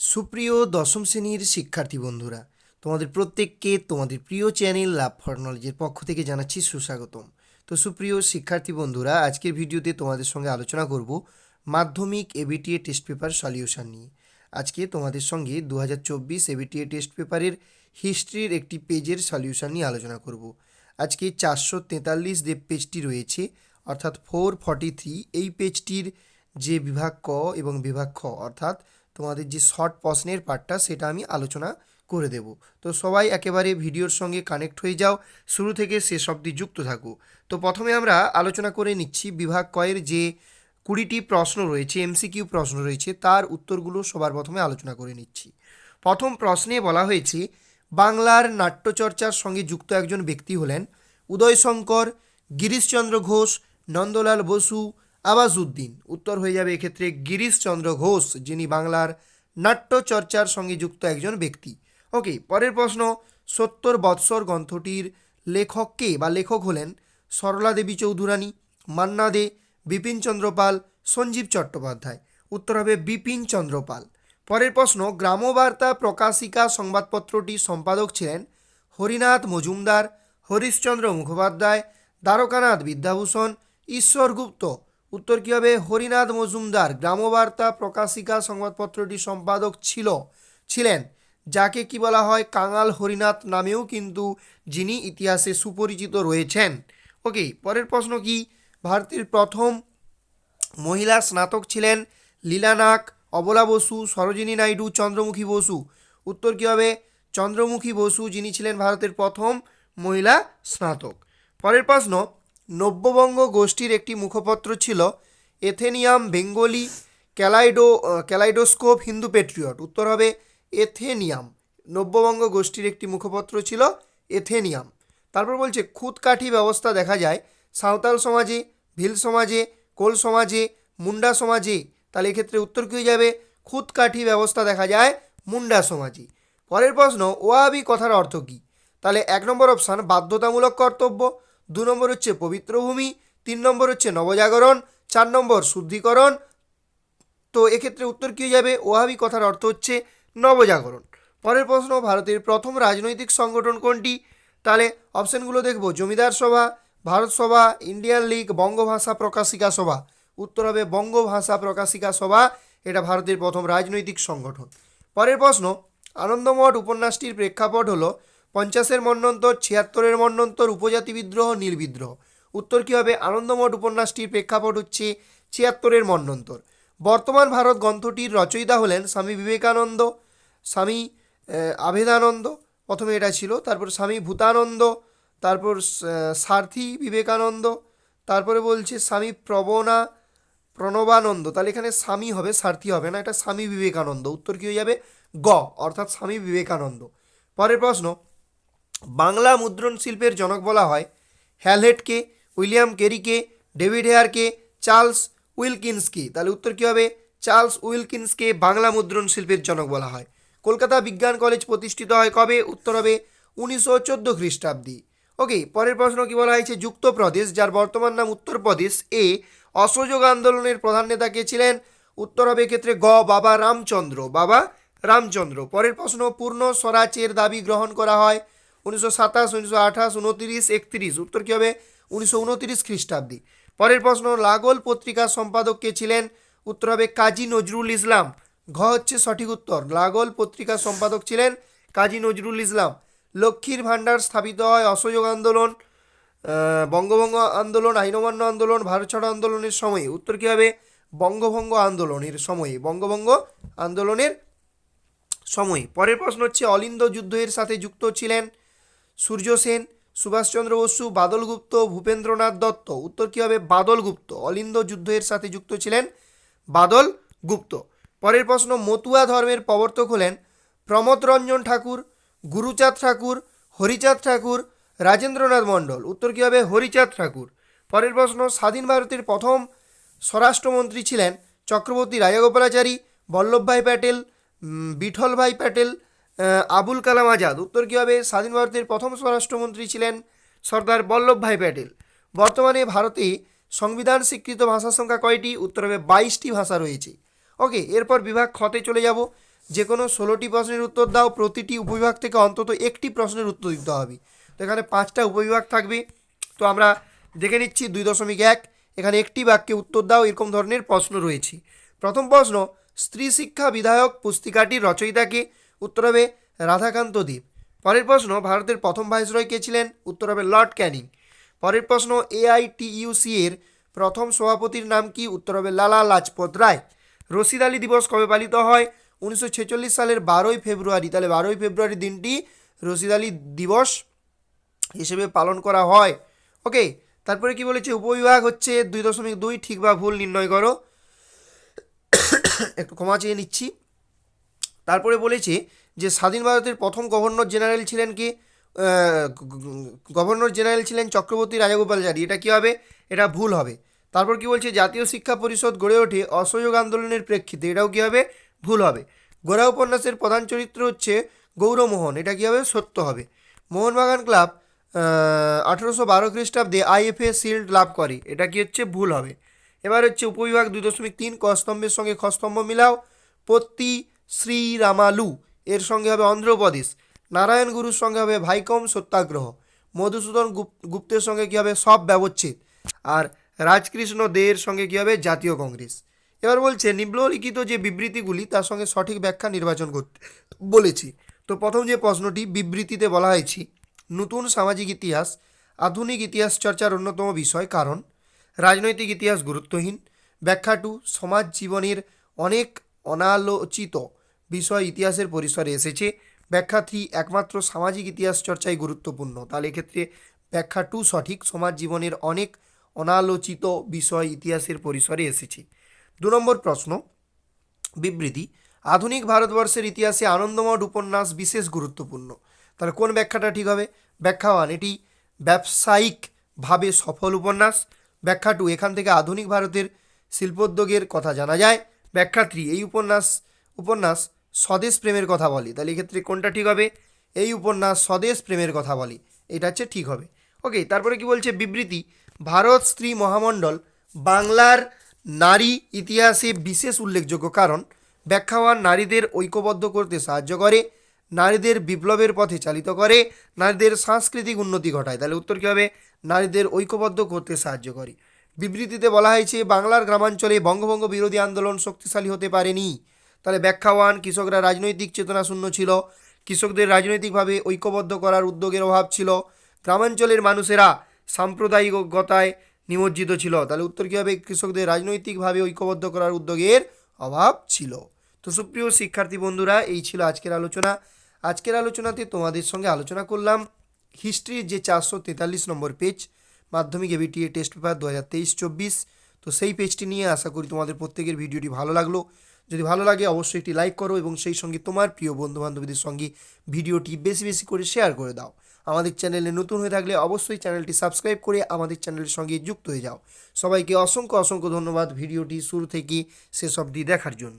সুপ্রিয় দশম শ্রেণির শিক্ষার্থী বন্ধুরা, তোমাদের প্রত্যেককে তোমাদের প্রিয় চ্যানেল লাভ ফর নলেজের পক্ষ থেকে জানাচ্ছি সুস্বাগতম। তো সুপ্রিয় শিক্ষার্থী বন্ধুরা, আজকের ভিডিওতে তোমাদের সঙ্গে আলোচনা করব মাধ্যমিক এবিটিএ টেস্ট পেপার সলিউশন নিয়ে। আজকে তোমাদের সঙ্গে দু হাজার চব্বিশ এবিটিএ টেস্ট পেপারের হিস্ট্রির একটি পেজের সলিউশন নিয়ে আলোচনা করব। আজকে চারশো তেতাল্লিশ যে পেজটি রয়েছে, অর্থাৎ ফোর ফর্টি থ্রি এই পেজটির যে বিভাগ ক এবং বিভাগ খ, অর্থাৎ তোমাদের যে শর্ট প্রশ্নের পার্টটা সেটা আমি আলোচনা করে দেব। তো সবাই একেবারে ভিডিওর সঙ্গে কানেক্ট হয়ে যাও, শুরু থেকে শেষ অবধি যুক্ত থাকো। তো প্রথমে আমরা আলোচনা করে নিচ্ছি বিভাগ কয়ের যে কুড়িটি প্রশ্ন রয়েছে এমসিকিউ প্রশ্ন রয়েছে, তার উত্তরগুলো সবার প্রথমে আলোচনা করে নিচ্ছি। প্রথম প্রশ্নে বলা হয়েছে, বাংলার নাট্যচর্চার সঙ্গে যুক্ত একজন ব্যক্তি হলেন উদয়শঙ্কর, গিরিশচন্দ্র ঘোষ, নন্দলাল বসু আবাসউদ্দিন উত্তর হয়ে যাবে এক্ষেত্রে গিরিশচন্দ্র ঘোষ, যিনি বাংলার নাট্যচর্চার সঙ্গে যুক্ত একজন ব্যক্তি। ওকে, পরের প্রশ্ন, সত্তর বৎসর গ্রন্থটির লেখককে বা লেখক হলেন সরলা দেবী চৌধুরানী, মান্না দে, বিপিন চন্দ্র পাল, সঞ্জীব চট্টোপাধ্যায়। উত্তর হবে বিপিন চন্দ্র পাল। পরের প্রশ্ন, গ্রামবার্তা প্রকাশিকা সংবাদপত্রটি সম্পাদক ছিলেন হরিনাথ মজুমদার, হরিশচন্দ্র মুখোপাধ্যায়, দ্বারকানাথ বিদ্যাভূষণ, ঈশ্বর গুপ্ত। উত্তর কী হবে হরিনাথ মজুমদার, গ্রামবার্তা প্রকাশিকা সংবাদপত্রটি সম্পাদক ছিল, ছিলেন। যাকে কি বলা হয়? কাঙাল হরিনাথ নামেও কিন্তু যিনি ইতিহাসে সুপরিচিত রয়েছেন। ওকে, পরের প্রশ্ন কি? ভারতের প্রথম মহিলা স্নাতক ছিলেন লীলা নাগ, অবলা বসু, সরোজিনী নাইডু, চন্দ্রমুখী বসু। উত্তর কী হবে চন্দ্রমুখী বসু যিনি ছিলেন ভারতের প্রথম মহিলা স্নাতক। পরের প্রশ্ন নব্যবঙ্গ গোষ্ঠীর একটি মুখপত্র ছিল Athenaeum Bengalee kaleido Kaleidoscope Hindu Patriot উত্তর হবে এথেনিয়াম। নব্যবঙ্গ গোষ্ঠীর একটি মুখপত্র ছিল এথেনিয়াম। তারপর বলছে খুদকাঠি ব্যবস্থা দেখা যায়। সাঁওতাল সমাজে, ভিল সমাজে, কোল সমাজে, মুন্ডা সমাজে, তাহলে এক্ষেত্রে উত্তর কী হয়ে যাবে? খুদকাঠি ব্যবস্থা দেখা যায় মুন্ডা সমাজে। পরের প্রশ্ন ওয়াবি কথার অর্থ কী? তাহলে এক নম্বর অপশান বাধ্যতামূলক কর্তব্য। দু নম্বর হচ্ছে পবিত্র ভূমি তিন নম্বর হচ্ছে নবজাগরণ, চার নম্বর শুদ্ধিকরণ। তো এক্ষেত্রে উত্তর কী যাবে? ওয়াহাবি কথার অর্থ হচ্ছে নবজাগরণ। পরের প্রশ্ন, ভারতের প্রথম রাজনৈতিক সংগঠন কোনটি? তাহলে অপশানগুলো দেখব, জমিদার সভা, ভারত সভা, ইন্ডিয়ান লীগ, বঙ্গভাষা প্রকাশিকা সভা। উত্তর হবে বঙ্গভাষা প্রকাশিকা সভা, এটা ভারতের প্রথম রাজনৈতিক সংগঠন। পরের প্রশ্ন, আনন্দমঠ উপন্যাসটির প্রেক্ষাপট হলো পঞ্চাশের মন্বন্তর ছিয়াত্তরের মন্বন্তর উপজাতি বিদ্রোহ, নীল বিদ্রোহ। উত্তর কী হবে? আনন্দমঠ উপন্যাসটির প্রেক্ষাপট হচ্ছে ছিয়াত্তরের মন্বন্তর বর্তমান ভারত গ্রন্থটির রচয়িতা হলেন স্বামী বিবেকানন্দ, স্বামী আভেদানন্দ, প্রথমে এটা ছিল, তারপর স্বামী ভূতানন্দ, তারপর সার্থী বিবেকানন্দ, তারপরে বলছে স্বামী প্রবণা প্রণবানন্দ। তাহলে এখানে স্বামী হবে, সার্থী হবে না, এটা স্বামী বিবেকানন্দ। উত্তর কী হয়ে যাবে? গ, অর্থাৎ স্বামী বিবেকানন্দ। পরের প্রশ্ন বাংলা মুদ্রণ শিল্পের জনক বলা হয়। হ্যালহেটকে, উইলিয়াম কেরিকে, ডেভিড হেয়ারকে, চার্লস উইলকিন্সকে। তাহলে উত্তর কী হবে? চার্লস উইলকিন্সকে বাংলা মুদ্রণ শিল্পের জনক বলা হয়। কলকাতা বিজ্ঞান কলেজ প্রতিষ্ঠিত হয় কবে? উত্তর হবে উনিশশো চোদ্দ খ্রিস্টাব্দে। ওকে পরের প্রশ্ন কি বলা হয়েছে? যুক্তপ্রদেশ, যার বর্তমান নাম উত্তরপ্রদেশ, এ অসহযোগ আন্দোলনের প্রধান নেতা কে ছিলেন? উত্তর হবে এক্ষেত্রে গ, বাবা রামচন্দ্র। বাবা রামচন্দ্র। পরের প্রশ্ন, পূর্ণ স্বরাজের দাবি গ্রহণ করা হয় উনিশশো সাতাশ, উনিশশো আঠাশ, উনতিরিশ, একত্রিশ। উত্তর কী হবে? উনিশশো উনতিরিশ খ্রিস্টাব্দে। পরের প্রশ্ন, লাগল পত্রিকার সম্পাদক কে ছিলেন? উত্তর হবে কাজী নজরুল ইসলাম। ঘ হচ্ছে সঠিক উত্তর। লাগল পত্রিকার সম্পাদক ছিলেন কাজী নজরুল ইসলাম। লক্ষ্মীর ভাণ্ডার স্থাপিত হয় অসহযোগ আন্দোলন বঙ্গভঙ্গ আন্দোলন, আইনমান্য আন্দোলন, ভারত ছাড়ো আন্দোলনের সময়ে। উত্তর কী হবে? বঙ্গভঙ্গ আন্দোলনের সময়ে, বঙ্গভঙ্গ আন্দোলনের সময়ে। পরের প্রশ্ন হচ্ছে, অলিন্দ যুদ্ধের সাথে যুক্ত ছিলেন সূর্য সেন, সুভাষচন্দ্র বসু, বাদল গুপ্ত, ভূপেন্দ্রনাথ দত্ত। উত্তর কী হবে? বাদল গুপ্ত। অলিন্দ যুদ্ধের সাথে যুক্ত ছিলেন বাদল গুপ্ত। পরের প্রশ্ন, মতুয়া ধর্মের প্রবর্তক হলেন প্রমোদ রঞ্জন ঠাকুর, গুরুচাঁদ ঠাকুর, হরিচাঁদ ঠাকুর, রাজেন্দ্রনাথ মণ্ডল। উত্তর কী হবে? হরিচাঁদ ঠাকুর। পরের প্রশ্ন, স্বাধীন ভারতের প্রথম স্বরাষ্ট্রমন্ত্রী ছিলেন চক্রবর্তী রাজাগোপালাচারী, বল্লভভাই প্যাটেল বিঠলভাই প্যাটেল আবুল কালাম আজাদ। উত্তর কী হবে স্বাধীন ভারতের প্রথম স্বরাষ্ট্রমন্ত্রী ছিলেন সর্দার বল্লভভাই প্যাটেল। বর্তমানে ভারতে সংবিধান স্বীকৃত ভাষার সংখ্যা কয়টি? উত্তর হবে বাইশটি ভাষা রয়েছে। ওকে এরপর বিভাগ খতে চলে যাব। যে কোনো ষোলোটি প্রশ্নের উত্তর দাও। প্রতিটি উপবিভাগ থেকে অন্তত একটি প্রশ্নের উত্তর দিতে হবে। তো এখানে পাঁচটা উপবিভাগ থাকবে। তো আমরা দেখে নিচ্ছি দুই দশমিক এক। এখানে একটি বাক্যে উত্তর দাও। এরকম ধরনের প্রশ্ন রয়েছে। প্রথম প্রশ্ন, স্ত্রী শিক্ষা বিধায়ক পুস্তিকাটির রচয়িতাকে উত্তর হবে রাধাকান্ত দেব পরের প্রশ্ন, ভারতের প্রথম ভাইসরয় কে ছিলেন? উত্তর হবে লর্ড ক্যানিং। পরের প্রশ্ন, এআইটিইউসি এর প্রথম সভাপতির নাম কি? উত্তর হবে লালা লাজপত রায়। রশিদ আলী দিবস কবে পালিত হয়? উনিশশো ছেচল্লিশ সালের বারোই ফেব্রুয়ারি। তাহলে বারোই ফেব্রুয়ারি দিনটি রশিদ আলী দিবস হিসেবে পালন করা হয়। ওকে, তারপরে কি বলেছে? উপবিভাগ হচ্ছে দুই দশমিক দুই, ঠিক বা ভুল নির্ণয় করো। একটু ক্ষমা চেয়ে নিচ্ছি। তারপরে বলেছে যে স্বাধীন ভারতের প্রথম গভর্নর জেনারেল ছিলেন কি? গভর্নর জেনারেল ছিলেন চক্রবর্তী রাজাগোপালচারী এটা কি হবে? এটা ভুল হবে। তারপর কি বলছে? জাতীয় শিক্ষা পরিষদ গড়ে ওঠে অসহযোগ আন্দোলনের প্রেক্ষিতে। এটাও কি হবে? ভুল হবে। গোড়া উপন্যাসের প্রধান চরিত্র হচ্ছে গৌরমোহন। এটা কি হবে? সত্য হবে। মোহনবাগান ক্লাব আঠেরোশো বারো খ্রিস্টাব্দে আইএফএ শিল্ড লাভ করে। এটা কি হচ্ছে? ভুল হবে। এবার হচ্ছে উপবিভাগ দুই দশমিক তিন, কস্তম্ভের সঙ্গে খস্তম্ভ মিলাও। পত্তি শ্রীরামালু, এর সঙ্গে হবে অন্ধ্রপ্রদেশ। নারায়ণ গুরুর সঙ্গে হবে ভাইকম সত্যাগ্রহ। মধুসূদন গুপ- গুপ্তের সঙ্গে কী হবে? সব ব্যবচ্ছেদ। আর রাজকৃষ্ণ দেয়ের সঙ্গে কী হবে? জাতীয় কংগ্রেস। এবার বলছে, নিম্নলিখিত যে বিবৃতিগুলি, তার সঙ্গে সঠিক ব্যাখ্যা নির্বাচন করতে বলেছি। তো প্রথম যে প্রশ্নটি, বিবৃতিতে বলা হয়েছে, নতুন সামাজিক ইতিহাস, আধুনিক ইতিহাস চর্চার অন্যতম বিষয় কারণ, রাজনৈতিক ইতিহাস গুরুত্বহীন। ব্যাখ্যা টু, সমাজ জীবনের অনেক অনালোচিত বিষয় ইতিহাসের পরিসরে এসেছে। ব্যাখ্যা থ্রি, একমাত্র সামাজিক ইতিহাস চর্চাই গুরুত্বপূর্ণ। তাহলে এক্ষেত্রে ব্যাখ্যা টু সঠিক, সমাজ জীবনের অনেক অনালোচিত বিষয় ইতিহাসের পরিসরে এসেছে। দু নম্বর প্রশ্ন, বিবৃতি, আধুনিক ভারতবর্ষের ইতিহাসে আনন্দমঠ উপন্যাস বিশেষ গুরুত্বপূর্ণ। তাহলে কোন ব্যাখ্যাটা ঠিক হবে? ব্যাখ্যা ওয়ান এটি ব্যবসায়িকভাবে সফল উপন্যাস। ব্যাখ্যা টু এখান থেকে আধুনিক ভারতের শিল্পোদ্যোগের কথা জানা যায়। ব্যাখ্যা থ্রি এই উপন্যাস উপন্যাস স্বদেশ প্রেমের কথা বলে। তাহলে এক্ষেত্রে কোনটা ঠিক হবে? এই উপন্যাস স্বদেশ প্রেমের কথা বলে। এটা হচ্ছে ঠিক হবে। ওকে তারপরে কি বলছে? বিবৃতি। ভারত স্ত্রী মহামণ্ডল, বাংলার নারী ইতিহাসে বিশেষ উল্লেখযোগ্য কারণ ব্যাখ্যাওয়ান নারীদের ঐক্যবদ্ধ করতে সাহায্য করে, নারীদের বিপ্লবের পথে চালিত করে, নারীদের সাংস্কৃতিক উন্নতি ঘটায়। তাহলে উত্তর কী হবে? নারীদের ঐক্যবদ্ধ করতে সাহায্য করে। বিবৃতিতে বলা হয়েছে, বাংলার গ্রামাঞ্চলে বঙ্গভঙ্গ বিরোধী আন্দোলন শক্তিশালী হতে পারেনি। তাহলে ব্যাখ্যাওয়ান কৃষকরা রাজনৈতিক চেতনা শূন্য ছিল। কৃষকদের রাজনৈতিকভাবে ঐক্যবদ্ধ করার উদ্যোগের অভাব ছিল। গ্রামাঞ্চলের মানুষেরা সাম্প্রদায়িকতায় নিমজ্জিত ছিল। তাহলে উত্তর কী হবে কৃষকদের রাজনৈতিকভাবে ঐক্যবদ্ধ করার উদ্যোগের অভাব ছিল? তো সুপ্রিয় শিক্ষার্থী বন্ধুরা, এই ছিল আজকের আলোচনা। আজকের আলোচনাতে তোমাদের সঙ্গে আলোচনা করলাম হিস্ট্রির যে চারশো তেতাল্লিশ নম্বর পেজ, মাধ্যমিক এবিটিএ টেস্ট পেপার দু হাজার তেইশ চব্বিশ। তো সেই পেজটি নিয়ে আশা করি তোমাদের প্রত্যেকের ভিডিওটি ভালো লাগল। যদি ভালো লাগে, অবশ্যই একটি লাইক করো এবং সেই সঙ্গে তোমার প্রিয় বন্ধু বান্ধবীদের সঙ্গে ভিডিওটি বেশি বেশি করে শেয়ার করে দাও। আমাদের চ্যানেলে নতুন হয়ে থাকলে অবশ্যই চ্যানেলটি সাবস্ক্রাইব করে আমাদের চ্যানেলের সঙ্গে যুক্ত হয়ে যাও। সবাইকে অসংখ্য অসংখ্য ধন্যবাদ ভিডিওটি শুরু থেকে শেষ অবধি দেখার জন্য।